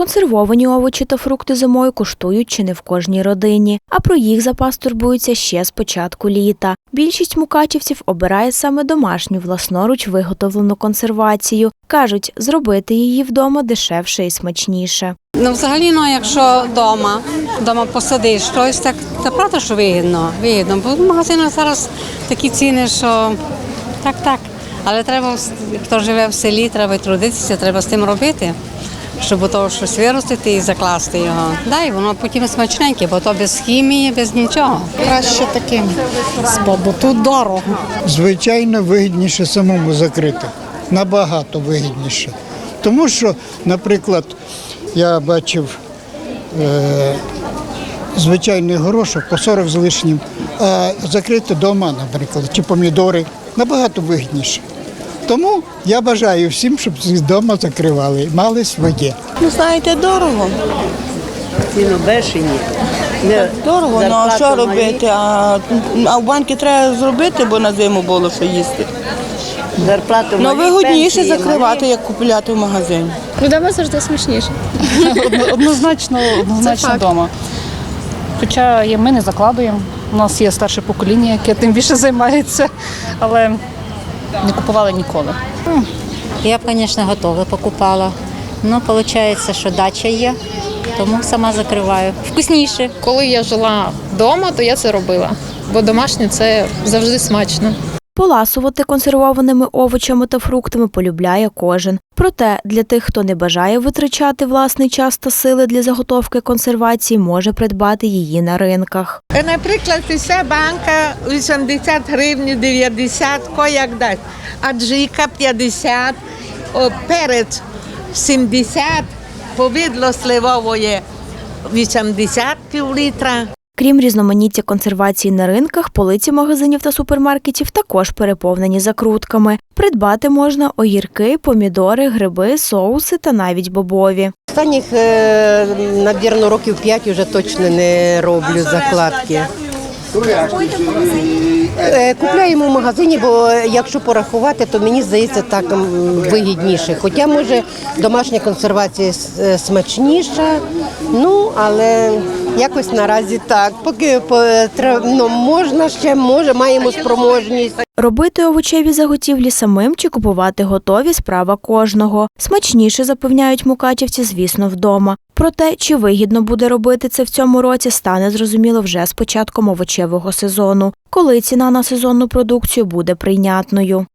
Консервовані овочі та фрукти зимою коштують чи не в кожній родині, а про їх запас турбуються ще з початку літа. Більшість мукачівців обирає саме домашню власноруч виготовлену консервацію. Кажуть, зробити її вдома дешевше і смачніше. Ну, взагалі, ну, якщо вдома, вдома посадиш щось, так це правда, що вигідно. Вигідно. Бо в магазинах зараз такі ціни, що так, так. Але треба, хто живе в селі, треба трудитися, треба з тим робити, щоб того щось виростити і закласти його. Да, і воно потім смачненьке, бо то без хімії, без нічого. Краще таким, бо тут дорого. звичайно, вигідніше самому закрити. Набагато вигідніше. Тому що, наприклад, я бачив е, звичайний горошок по 40 з лишнім, а закрити вдома, наприклад, чи помідори набагато вигідніше. Тому я бажаю всім, щоб вдома закривали, мали своє. Ну, знаєте, дорого. ціну бешені. Не Дорого, ну а що робити? А, а в банки треба зробити, бо на зиму було що їсти. Зарплату Ну вигодніше пенсії закривати, як купувати в магазині. Вдома завжди смачніше. Однозначно, однозначно вдома. Хоча і ми не закладуємо. У нас є старше покоління, яке тим більше займається, але не купували ніколи. Я б, звісно, готова покупала. Ну, виходить, що дача є, тому сама закриваю. Вкусніше. Коли я жила вдома, то я це робила, бо домашнє це завжди смачно. Поласувати консервованими овочами та фруктами полюбляє кожен. Проте для тих, хто не бажає витрачати власний час та сили для заготовки консервації, може придбати її на ринках. Наприклад, ця банка 80 гривень, 90, ко як дасть. Аджика 50, о, перець 70, повидло сливової 80 пів літра. Крім різноманіття консервації на ринках, полиці магазинів та супермаркетів також переповнені закрутками. Придбати можна огірки, помідори, гриби, соуси та навіть бобові. Останніх, е, навірно, років 5 вже точно не роблю закладки. Е, Купляємо в магазині, бо якщо порахувати, то мені здається так вигідніше. Хоча може домашня консервація е, смачніша, ну але якось наразі так. Поки по- ну, можна ще, може, маємо спроможність. Робити овочеві заготівлі самим чи купувати готові справа кожного. Смачніше запевняють мукачівці, звісно, вдома. Проте, чи вигідно буде робити це в цьому році, стане зрозуміло вже з початком овочевого сезону, коли ціна на сезонну продукцію буде прийнятною.